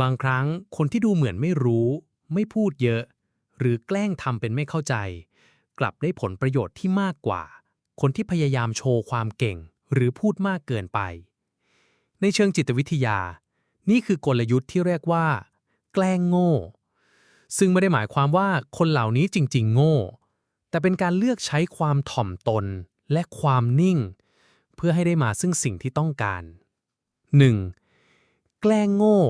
บางครั้งคนที่ดูเหมือนไม่รู้ ไม่พูดเยอะ หรือแกล้งทำเป็นไม่เข้าใจ กลับได้ผลประโยชน์ที่มากกว่า คนที่พยายามโชว์ความเก่ง หรือพูดมากเกินไป ในเชิงจิตวิทยา นี่คือกลยุทธ์ที่เรียกว่า แกล้งโง่ ซึ่งไม่ได้หมายความว่าคนเหล่านี้จริง ๆ โง่ แต่เป็นการเลือกใช้ความถ่อมตนและความนิ่ง เพื่อให้ได้มาซึ่งสิ่งที่ต้องการ 1. แกล้งโง่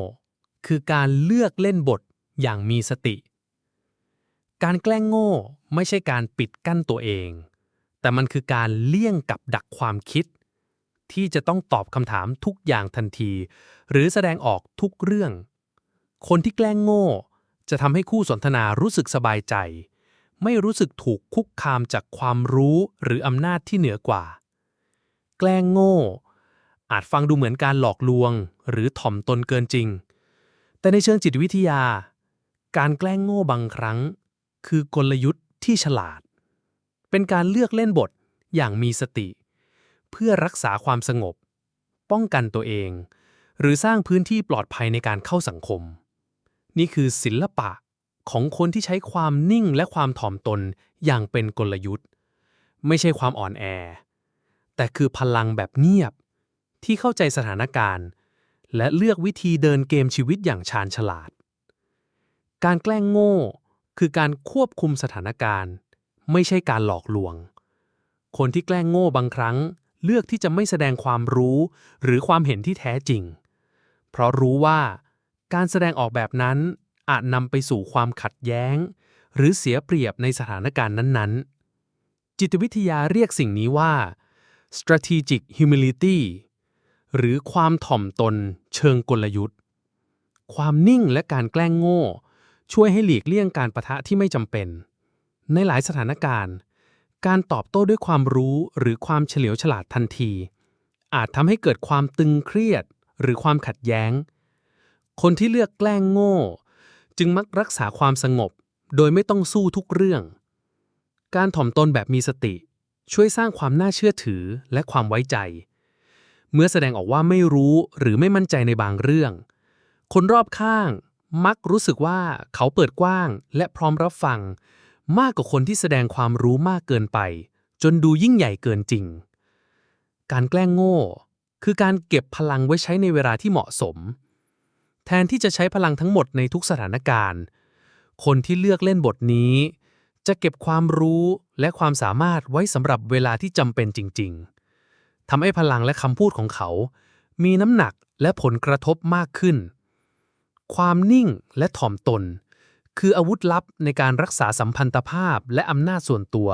คือการเลือกเล่นบทอย่างมีสติ การแกล้งโง่ไม่ใช่การปิดกั้นตัวเอง แต่มันคือการเลี่ยงกับดักความคิด ที่จะต้องตอบคำถามทุกอย่างทันที หรือแสดงออกทุกเรื่อง คนที่แกล้งโง่ จะทำให้คู่สนทนารู้สึกสบายใจ ไม่รู้สึกถูกคุกคามจากความรู้หรืออำนาจที่เหนือกว่า แกล้งโง่ อาจฟังดูเหมือนการหลอกลวง หรือถ่อมตนเกินจริง แต่ในเชิงจิตวิทยา การแกล้งโง่บางครั้ง คือกลยุทธ์ที่ฉลาด เป็นการเลือกเล่นบทอย่างมีสติ เพื่อรักษาความสงบ ป้องกันตัวเอง หรือสร้างพื้นที่ปลอดภัยในการเข้าสังคม นี่คือศิลปะของคนที่ใช้ความนิ่งและความถ่อมตนอย่างเป็นกลยุทธ์ ไม่ใช่ความอ่อนแอ แต่คือพลังแบบเงียบ ที่เข้าใจสถานการณ์ และเลือกวิธีเดินเกมชีวิตอย่างชาญฉลาด การแกล้งโง่ คือการควบคุมสถานการณ์ ไม่ใช่การหลอกลวง คนที่แกล้งโง่บางครั้ง เลือกที่จะไม่แสดงความรู้ หรือความเห็นที่แท้จริง เพราะรู้ว่า การแสดงออกแบบนั้นอาจนำไปสู่ความขัดแย้ง หรือเสียเปรียบในสถานการณ์นั้นๆ จิตวิทยาเรียกสิ่งนี้ว่า strategic humility หรือความถ่อมตนเชิงกลยุทธ์ ความนิ่งและการแกล้งโง่ ช่วยให้หลีกเลี่ยงการประทะที่ไม่จำเป็น ในหลายสถานการณ์ การตอบโต้ด้วยความรู้หรือความเฉลียวฉลาดทันที อาจทำให้เกิดความตึงเครียดหรือความขัดแย้ง คนที่เลือกแกล้งโง่ จึงมักรักษาความสงบ โดยไม่ต้องสู้ทุกเรื่อง การถ่อมตนแบบมีสติ ช่วยสร้างความน่าเชื่อถือและความไว้ใจ เมื่อแสดงออกว่าไม่รู้หรือไม่มั่นใจในบางเรื่อง คนรอบข้างมักรู้สึกว่าเขาเปิดกว้างและพร้อมรับฟัง มากกว่าคนที่แสดงความรู้มากเกินไป จนดูยิ่งใหญ่เกินจริง การแกล้งโง่ คือการเก็บพลังไว้ใช้ในเวลาที่เหมาะสม แทนที่จะใช้พลังทั้งหมดในทุกสถานการณ์ คนที่เลือกเล่นบทนี้ จะเก็บความรู้และความสามารถไว้สำหรับเวลาที่จำเป็นจริง ๆ ทำให้พลังและคำพูดของเขา มีน้ำหนักและผลกระทบมากขึ้น ความนิ่งและถ่อมตน คืออาวุธลับในการรักษาสัมพันธภาพและอำนาจส่วนตัว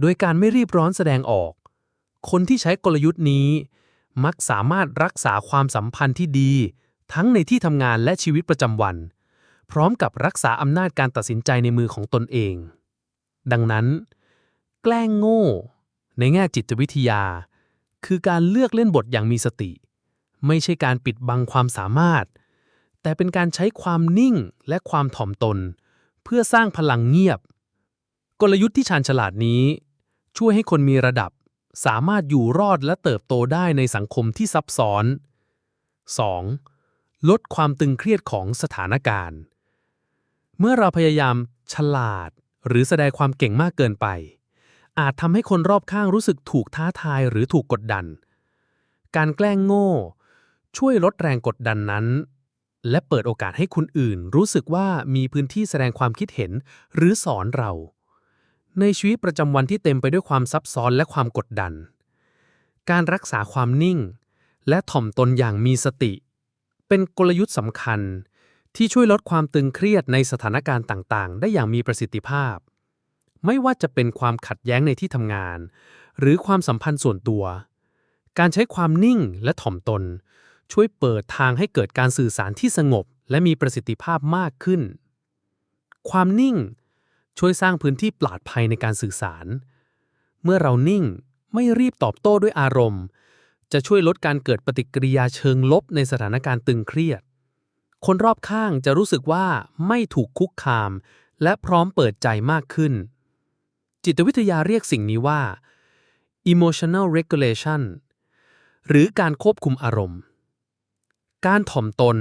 โดยการไม่รีบร้อนแสดงออก คนที่ใช้กลยุทธ์นี้ มักสามารถรักษาความสัมพันธ์ที่ดี ทั้งในที่ทำงานและชีวิตประจำวัน พร้อมกับรักษาอำนาจการตัดสินใจในมือของตนเอง ดังนั้น แกล้งโง่ ในแง่จิตวิทยา คือการเลือกเล่นบทอย่างมีสติ ไม่ใช่การปิดบังความสามารถ แต่เป็นการใช้ความนิ่งและความถ่อมตน เพื่อสร้างพลังเงียบ กลยุทธ์ที่ชาญฉลาดนี้ ช่วยให้คนมีระดับ สามารถอยู่รอดและเติบโตได้ในสังคมที่ซับซ้อน 2. ลดความตึงเครียดของสถานการณ์ เมื่อเราพยายามฉลาด หรือแสดงความเก่งมากเกินไป อาจทำให้คนรอบข้างรู้สึกถูกท้าทายหรือถูกกดดัน การแกล้งโง่ ช่วยลดแรงกดดันนั้น และเปิดโอกาสให้คนอื่น รู้สึกว่ามีพื้นที่แสดงความคิดเห็น หรือสอนเรา ในชีวิตประจำวันที่เต็มไปด้วยความซับซ้อนและความกดดัน การรักษาความนิ่ง และถ่อมตนอย่างมีสติ เป็นกลยุทธ์สำคัญที่ช่วยลดความตึงเครียดในสถานการณ์ต่าง ๆ ได้อย่างมีประสิทธิภาพ ไม่ว่าจะเป็นความขัดแย้งในที่ทำงาน หรือความสัมพันธ์ส่วนตัว การใช้ความนิ่งและถ่อมตน ช่วยเปิดทางให้เกิดการสื่อสารที่สงบ และมีประสิทธิภาพมากขึ้น ความนิ่ง ช่วยสร้างพื้นที่ปลอดภัยในการสื่อสาร เมื่อเรานิ่งไม่รีบตอบโต้ด้วยอารมณ์ จะช่วยลดการเกิดปฏิกิริยาเชิงลบในสถานการณ์ตึงเครียด คนรอบข้างจะรู้สึกว่าไม่ถูกคุกคาม และพร้อมเปิดใจมากขึ้น จิตวิทยาเรียกสิ่งนี้ว่า emotional regulation หรือการควบคุมอารมณ์ การถ่อมตน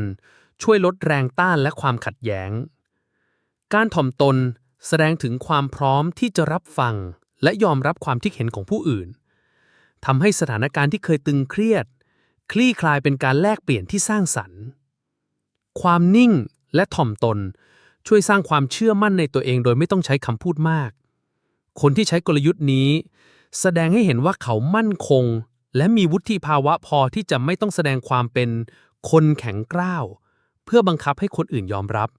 ช่วยลดแรงต้านและความขัดแย้ง การถ่อมตนแสดงถึงความพร้อมที่จะรับฟัง และยอมรับความคิดเห็นของผู้อื่นทำให้สถานการณ์ที่เคยตึงเครียด คลี่คลายเป็นการแลกเปลี่ยนที่สร้างสรรค์ ความนิ่งและถ่อมตนช่วยสร้างความเชื่อมั่นในตัวเองโดยไม่ต้องใช้คำพูดมาก คนที่ใช้กลยุทธ์นี้ แสดงให้เห็นว่าเขามั่นคง และมีวุฒิภาวะพอที่จะไม่ต้องแสดงความเป็นคนแข็งกร้าว เพื่อบังคับให้คนอื่นยอมรับ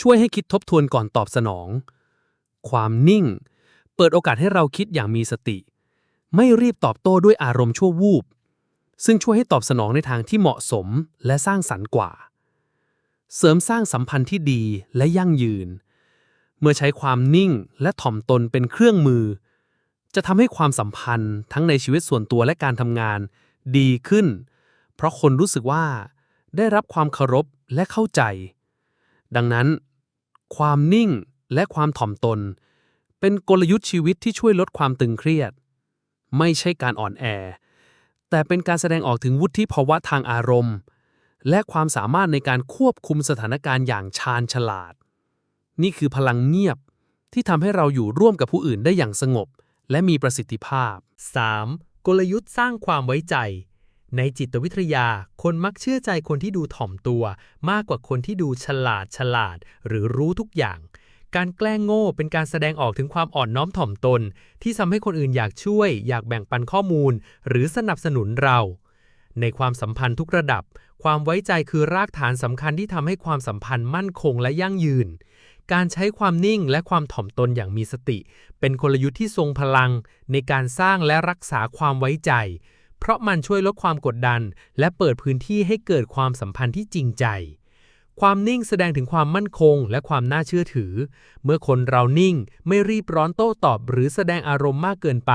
ช่วยให้คิดทบทวนก่อนตอบสนอง ความนิ่ง เปิดโอกาสให้เราคิดอย่างมีสติ ไม่รีบตอบโต้ด้วยอารมณ์ชั่ววูบ ซึ่งช่วยให้ตอบสนองในทางที่เหมาะสมและสร้างสรรค์กว่า เสริมสร้างสัมพันธ์ที่ดีและยั่งยืน มื่อใช้ความนิ่งและถ่อมตนเป็นเครื่องมือ จะทำให้ความสัมพันธ์ทั้งในชีวิตส่วนตัวและการทำงาน ดีขึ้น เพราะคนรู้สึกว่า ได้รับความเคารพและเข้าใจ ดังนั้น ความนิ่งและความถ่อมตน เป็นกลยุทธ์ชีวิตที่ช่วยลดความตึงเครียด ไม่ใช่การอ่อนแอ แต่เป็นการแสดงออกถึงวุฒิภาวะทางอารมณ์ และความสามารถในการควบคุมสถานการณ์อย่างชาญฉลาด นี่คือพลังเงียบ ที่ทำให้เราอยู่ร่วมกับผู้อื่นได้อย่างสงบ และมีประสิทธิภาพ 3. กลยุทธ์สร้างความไว้ใจ ในจิตวิทยา คนมักเชื่อใจคนที่ดูถ่อมตัว มากกว่าคนที่ดูฉลาดฉลาด หรือรู้ทุกอย่าง การแกล้งโง่เป็นการแสดงออกถึงความอ่อนน้อมถ่อมตน ที่ทำให้คนอื่นอยากช่วย อยากแบ่งปันข้อมูล หรือสนับสนุนเรา ในความสัมพันธ์ทุกระดับ ความไว้ใจคือรากฐานสำคัญที่ทำให้ความสัมพันธ์มั่นคงและยั่งยืน การใช้ความนิ่งและความถ่อมตนอย่างมีสติ เป็นกลยุทธ์ที่ทรงพลังในการสร้างและรักษาความไว้ใจ เพราะมันช่วยลดความกดดัน และเปิดพื้นที่ให้เกิดความสัมพันธ์ที่จริงใจ ความนิ่งแสดงถึงความมั่นคงและความน่าเชื่อถือ เมื่อคนเรานิ่งไม่รีบร้อนโต้ตอบ หรือแสดงอารมณ์มากเกินไป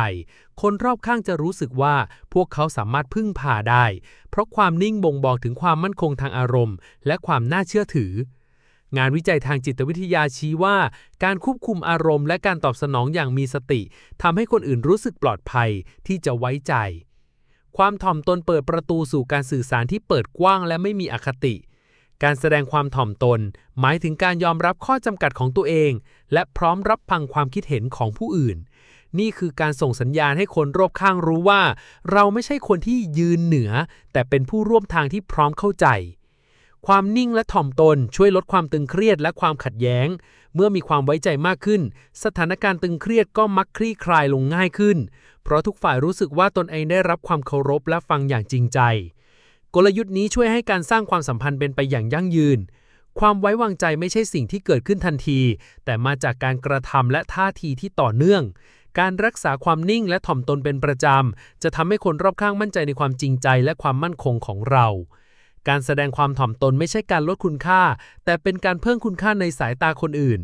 คนรอบข้างจะรู้สึกว่าพวกเขาสามารถพึ่งพาได้ เพราะความนิ่งบ่งบอกถึงความมั่นคงทางอารมณ์ และความน่าเชื่อถือ งานวิจัยทางจิตวิทยาชี้ว่า การควบคุมอารมณ์และการตอบสนองอย่างมีสติทำให้คนอื่นรู้สึกปลอดภัยที่จะไว้ใจ ความถ่อมตนเปิดประตูสู่การสื่อสารที่เปิดกว้างและไม่มีอคติ การแสดงความถ่อมตน หมายถึงการยอมรับข้อจำกัดของตัวเอง และพร้อมรับฟังความคิดเห็นของผู้อื่น นี่คือการส่งสัญญาณให้คนรอบข้างรู้ว่า เราไม่ใช่คนที่ยืนเหนือ แต่เป็นผู้ร่วมทางที่พร้อมเข้าใจ ความนิ่งและถ่อมตนช่วยลดความตึงเครียดและความขัดแย้ง เมื่อมีความไว้ใจมากขึ้น สถานการณ์ตึงเครียดก็มักคลี่คลายลงง่ายขึ้น เพราะทุกฝ่ายรู้สึกว่าตนเองได้รับความเคารพและฟังอย่างจริงใจ กลยุทธ์นี้ช่วยให้การสร้างความสัมพันธ์เป็นไปอย่างยั่งยืน ความไว้วางใจไม่ใช่สิ่งที่เกิดขึ้นทันที แต่มาจากการกระทำและท่าทีที่ต่อเนื่อง การรักษาความนิ่งและถ่อมตนเป็นประจำจะทำให้คนรอบข้างมั่นใจในความจริงใจและความมั่นคงของเรา การแสดงความถ่อมตนไม่ใช่การลดคุณค่า แต่เป็นการเพิ่มคุณค่าในสายตาคนอื่น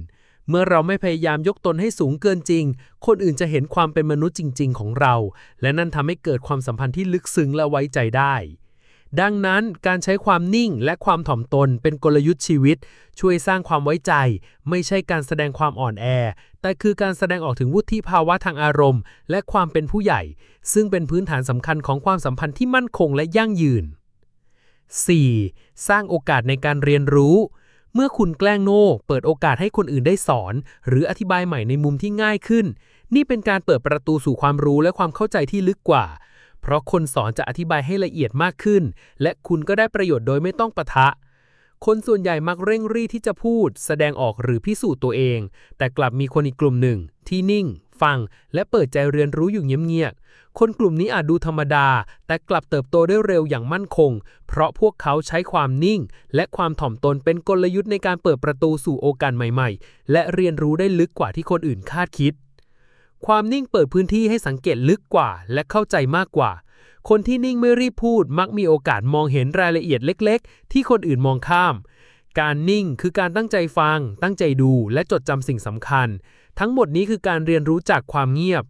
เมื่อเราไม่พยายามยกตนให้สูงเกินจริง คนอื่นจะเห็นความเป็นมนุษย์จริง ๆ ของเรา และนั่นทำให้เกิดความสัมพันธ์ที่ลึกซึ้งและไว้ใจได้ ดังนั้นการใช้ความนิ่งและความถ่อมตนเป็นกลยุทธ์ชีวิต ช่วยสร้างความไว้ใจ ไม่ใช่การแสดงความอ่อนแอ แต่คือการแสดงออกถึงวุฒิภาวะทางอารมณ์ และความเป็นผู้ใหญ่ ซึ่งเป็นพื้นฐานสำคัญของความสัมพันธ์ที่มั่นคงและยั่งยืน 4. สร้างโอกาสในการเรียนรู้ เมื่อคุณแกล้งโง่เปิดโอกาสให้คนอื่นได้สอน หรืออธิบายใหม่ในมุมที่ง่ายขึ้น นี่เป็นการเปิดประตูสู่ความรู้และความเข้าใจที่ลึกกว่า เพราะคนสอนจะอธิบายให้ละเอียดมากขึ้น และคุณก็ได้ประโยชน์โดยไม่ต้องปะทะ คนส่วนใหญ่มักเร่งรีที่จะพูด แสดงออกหรือพิสูจน์ตัวเอง แต่กลับมีคนอีกกลุ่มหนึ่ง ที่นิ่ง ฟัง และเปิดใจเรียนรู้อยู่เงียบๆ คนกลุ่มนี้อาจดูธรรมดา แต่กลับเติบโตได้เร็วอย่างมั่นคง เพราะพวกเขาใช้ความนิ่ง และความถ่อมตนเป็นกลยุทธ์ในการเปิดประตูสู่โอกาสใหม่ๆ และเรียนรู้ได้ลึกกว่าที่คนอื่นคาดคิด ความนิ่งเปิดพื้นที่ให้สังเกตลึกกว่า และเข้าใจมากกว่า คนที่นิ่งไม่รีบพูด มักมีโอกาสมองเห็นรายละเอียดเล็ก ๆ ที่คนอื่นมองข้ามการนิ่งคือการตั้งใจฟัง ตั้งใจดู และจดจำสิ่งสำคัญ ทั้งหมดนี้คือการเรียนรู้จากความเงียบ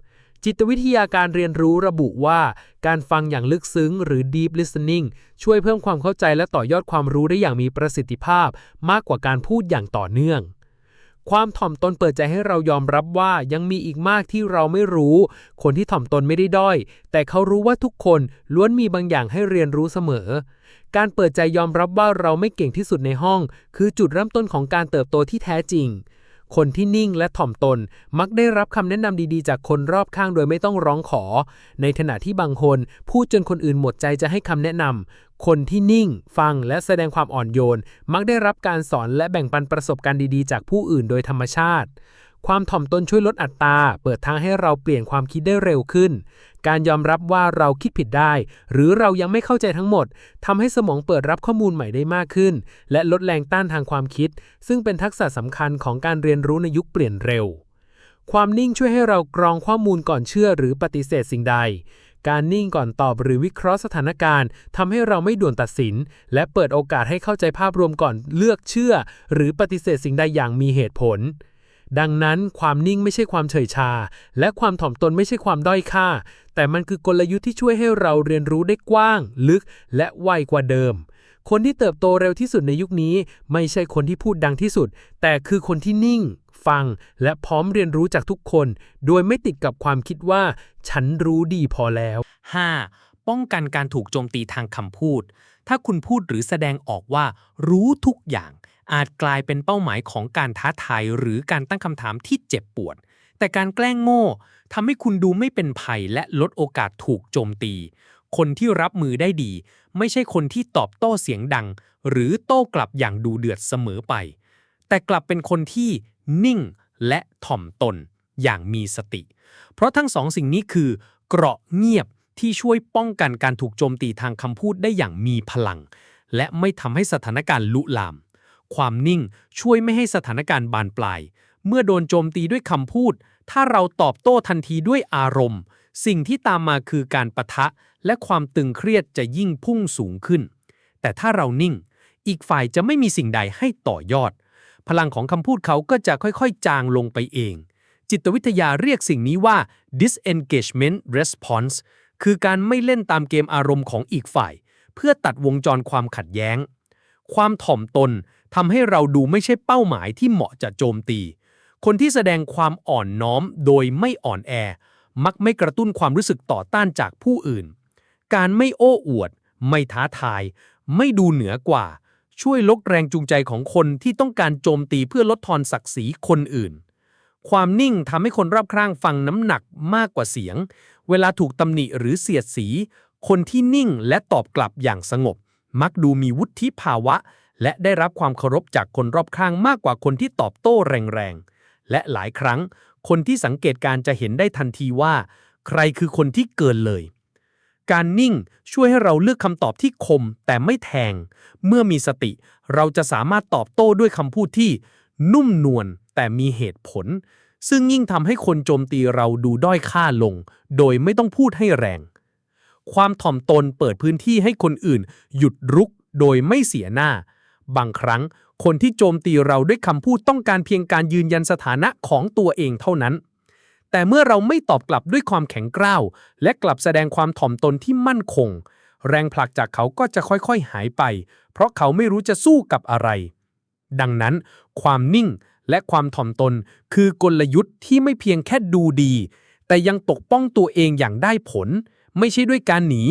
จิตวิทยาการเรียนรู้ระบุว่า การฟังอย่างลึกซึ้ง หรือ deep listening ช่วยเพิ่มความเข้าใจและต่อยอดความรู้ได้อย่างมีประสิทธิภาพ มากกว่าการพูดอย่างต่อเนื่องความถ่อมตนเปิดใจให้เรายอมรับว่ายังมีอีกมากที่เราไม่รู้ คนที่ถ่อมตนไม่ได้ด้อย แต่เขารู้ว่าทุกคนล้วนมีบางอย่างให้เรียนรู้เสมอ การเปิดใจยอมรับว่าเราไม่เก่งที่สุดในห้อง คือจุดเริ่มต้นของการเติบโตที่แท้จริง คนที่นิ่งและถ่อมตนมักได้รับคำแนะนำดีๆ จากคนรอบข้างโดยไม่ต้องร้องขอ ในขณะที่บางคนพูดจนคนอื่นหมดใจจะให้คำแนะนำ คนที่นิ่ง ฟังและแสดงความอ่อนโยน มักได้รับการสอนและแบ่งปันประสบการณ์ดีๆ จากผู้อื่นโดยธรรมชาติ ความถ่อมตนช่วยลดอัตรา เปิดทางให้เราเปลี่ยนความคิดได้เร็วขึ้น การยอมรับว่าเราคิดผิดได้ หรือเรายังไม่เข้าใจทั้งหมดทำให้สมองเปิดรับข้อมูลใหม่ได้มากขึ้น และลดแรงต้านทางความคิด ซึ่งเป็นทักษะสำคัญของการเรียนรู้ในยุคเปลี่ยนเร็ว ความนิ่งช่วยให้เรากรองข้อมูลก่อนเชื่อหรือปฏิเสธสิ่งใด การนิ่งก่อนตอบหรือวิเคราะห์สถานการณ์ทำให้เราไม่ด่วนตัดสิน และเปิดโอกาสให้เข้าใจภาพรวมก่อนเลือกเชื่อ หรือปฏิเสธสิ่งใดอย่างมีเหตุผล ดังนั้นความนิ่งไม่ใช่ความเฉยชา และความถ่อมตนไม่ใช่ความด้อยค่า แต่มันคือกลยุทธ์ที่ช่วยให้เราเรียนรู้ได้กว้าง ลึก และไวกว่าเดิม คนที่เติบโตเร็วที่สุดในยุคนี้ ไม่ใช่คนที่พูดดังที่สุด แต่คือคนที่นิ่ง ฟัง และพร้อมเรียนรู้จากทุกคน โดยไม่ติดกับความคิดว่า ฉันรู้ดีพอแล้ว 5. ป้องกันการถูกโจมตีทางคำพูด ถ้าคุณพูดหรือแสดงออกว่ารู้ทุกอย่าง อาจกลายเป็นเป้าหมายของการท้าทายหรือการตั้งคำถามที่เจ็บปวด แต่การแกล้งโง่ทำให้คุณดูไม่เป็นภัยและลดโอกาสถูกโจมตี คนที่รับมือได้ดี ไม่ใช่คนที่ตอบโต้เสียงดัง หรือโต้กลับอย่างดูเดือดเสมอไป แต่กลับเป็นคนที่นิ่งและถ่อมตนอย่างมีสติ เพราะทั้งสองสิ่งนี้คือ เกราะเงียบที่ช่วยป้องกันการถูกโจมตีทางคำพูดได้อย่างมีพลัง และไม่ทำให้สถานการณ์ลุลาม ความนิ่งช่วยไม่ให้สถานการณ์บานปลาย เมื่อโดนโจมตีด้วยคำพูด ถ้าเราตอบโต้ทันทีด้วยอารมณ์ สิ่งที่ตามมาคือการปะทะ และความตึงเครียดจะยิ่งพุ่งสูงขึ้น แต่ถ้าเรานิ่ง อีกฝ่ายจะไม่มีสิ่งใดให้ต่อยอด พลังของคำพูดเขาก็จะค่อยๆ จางลงไปเอง จิตวิทยาเรียกสิ่งนี้ว่า disengagement response คือการไม่เล่นตามเกมอารมณ์ของอีกฝ่าย เพื่อตัดวงจรความขัดแย้ง ความถ่อมตน ทำให้เราดูไม่ใช่เป้าหมายที่เหมาะจะโจมตี คนที่แสดงความอ่อนน้อมโดยไม่อ่อนแอ มักไม่กระตุ้นความรู้สึกต่อต้านจากผู้อื่น การไม่โอ้อวด ไม่ท้าทาย ไม่ดูเหนือกว่า ช่วยลดแรงจูงใจของคนที่ต้องการโจมตีเพื่อลดทอนศักดิ์ศรีคนอื่น ความนิ่งทำให้คนรอบข้างฟังน้ำหนักมากกว่าเสียง เวลาถูกตำหนิหรือเสียดสี คนที่นิ่งและตอบกลับอย่างสงบ มักดูมีวุฒิภาวะ และได้รับความเคารพจากคนรอบข้างมากกว่าคนที่ตอบโต้แรงๆ และหลายครั้ง คนที่สังเกตการจะเห็นได้ทันทีว่า ใครคือคนที่เกินเลย การนิ่งช่วยให้เราเลือกคำตอบที่คมแต่ไม่แทง เมื่อมีสติ เราจะสามารถตอบโต้ด้วยคำพูดที่ นุ่มนวลแต่มีเหตุผล ซึ่งยิ่งทำให้คนโจมตีเราดูด้อยค่าลง โดยไม่ต้องพูดให้แรง ความถ่อมตนเปิดพื้นที่ให้คนอื่น หยุดรุกโดยไม่เสียหน้า บางครั้ง คนที่โจมตีเราด้วยคำพูดต้องการเพียงการยืนยันสถานะของตัวเองเท่านั้น แต่เมื่อเราไม่ตอบกลับด้วยความแข็งกร้าว และกลับแสดงความถ่อมตนที่มั่นคง แรงผลักจากเขาก็จะค่อยๆหายไป เพราะเขาไม่รู้จะสู้กับอะไร ดังนั้น ความนิ่งและความถ่อมตนคือกลยุทธ์ที่ไม่เพียงแค่ดูดี แต่ยังปกป้องตัวเองอย่างได้ผล ไม่ใช่ด้วยการหนี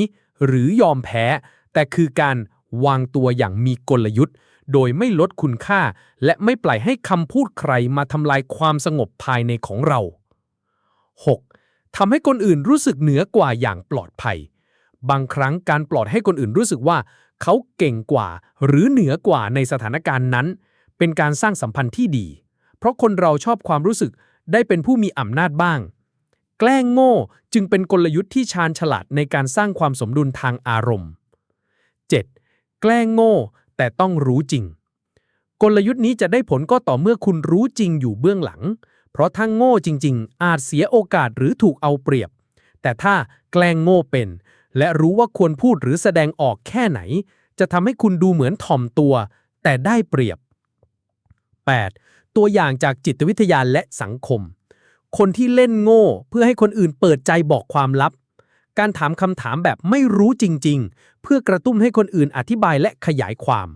หรือยอมแพ้ แต่คือการ วางตัวอย่างมีกลยุทธ์ โดยไม่ลดคุณค่า และไม่ปล่อยให้คำพูดใครมาทำลายความสงบภายในของเรา 6. ทำให้คนอื่นรู้สึกเหนือกว่าอย่างปลอดภัย บางครั้งการปลอดให้คนอื่นรู้สึกว่า เขาเก่งกว่า หรือเหนือกว่าในสถานการณ์นั้น เป็นการสร้างสัมพันธ์ที่ดี เพราะคนเราชอบความรู้สึกได้เป็นผู้มีอำนาจบ้าง แกล้งโง่จึงเป็นกลยุทธ์ที่ชาญฉลาดในการสร้างความสมดุลทางอารมณ์ แกล้งโง่ แต่ต้องรู้จริง กลยุทธ์นี้จะได้ผลก็ต่อเมื่อคุณรู้จริงอยู่เบื้องหลัง เพราะถ้าโง่จริง ๆ อาจเสียโอกาสหรือถูกเอาเปรียบ แต่ถ้าแกล้งโง่เป็น และรู้ว่าควรพูดหรือแสดงออกแค่ไหน จะทำให้คุณดูเหมือนถ่อมตัว แต่ได้เปรียบ 8. ตัวอย่างจากจิตวิทยาและสังคม คนที่เล่นโง่ เพื่อให้คนอื่นเปิดใจบอกความลับ การถามคำถามแบบไม่รู้จริง ๆ เพื่อกระตุ้นให้คนอื่นอธิบายและขยายความ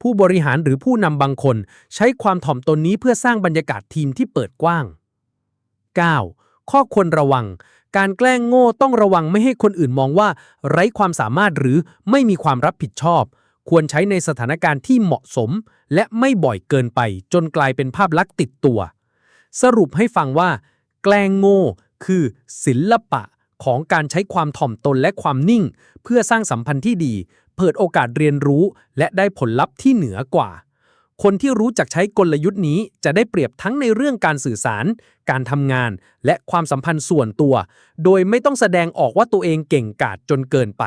ผู้บริหารหรือผู้นำบางคน ใช้ความถ่อมตนนี้เพื่อสร้างบรรยากาศทีมที่เปิดกว้าง 9. ข้อควรระวัง การแกล้งโง่ต้องระวังไม่ให้คนอื่นมองว่า ไร้ความสามารถหรือไม่มีความรับผิดชอบ ควรใช้ในสถานการณ์ที่เหมาะสม และไม่บ่อยเกินไป จนกลายเป็นภาพลักษณ์ติดตัว สรุปให้ฟังว่า แกล้งโง่คือศิลปะ ของการใช้ความถ่อมตนและความนิ่ง เพื่อสร้างสัมพันธ์ที่ดี เปิดโอกาสเรียนรู้ และได้ผลลัพธ์ที่เหนือกว่า คนที่รู้จักใช้กลยุทธ์นี้จะได้เปรียบทั้งในเรื่องการสื่อสาร การทำงาน และความสัมพันธ์ส่วนตัว โดยไม่ต้องแสดงออกว่าตัวเองเก่งกาจจนเกินไป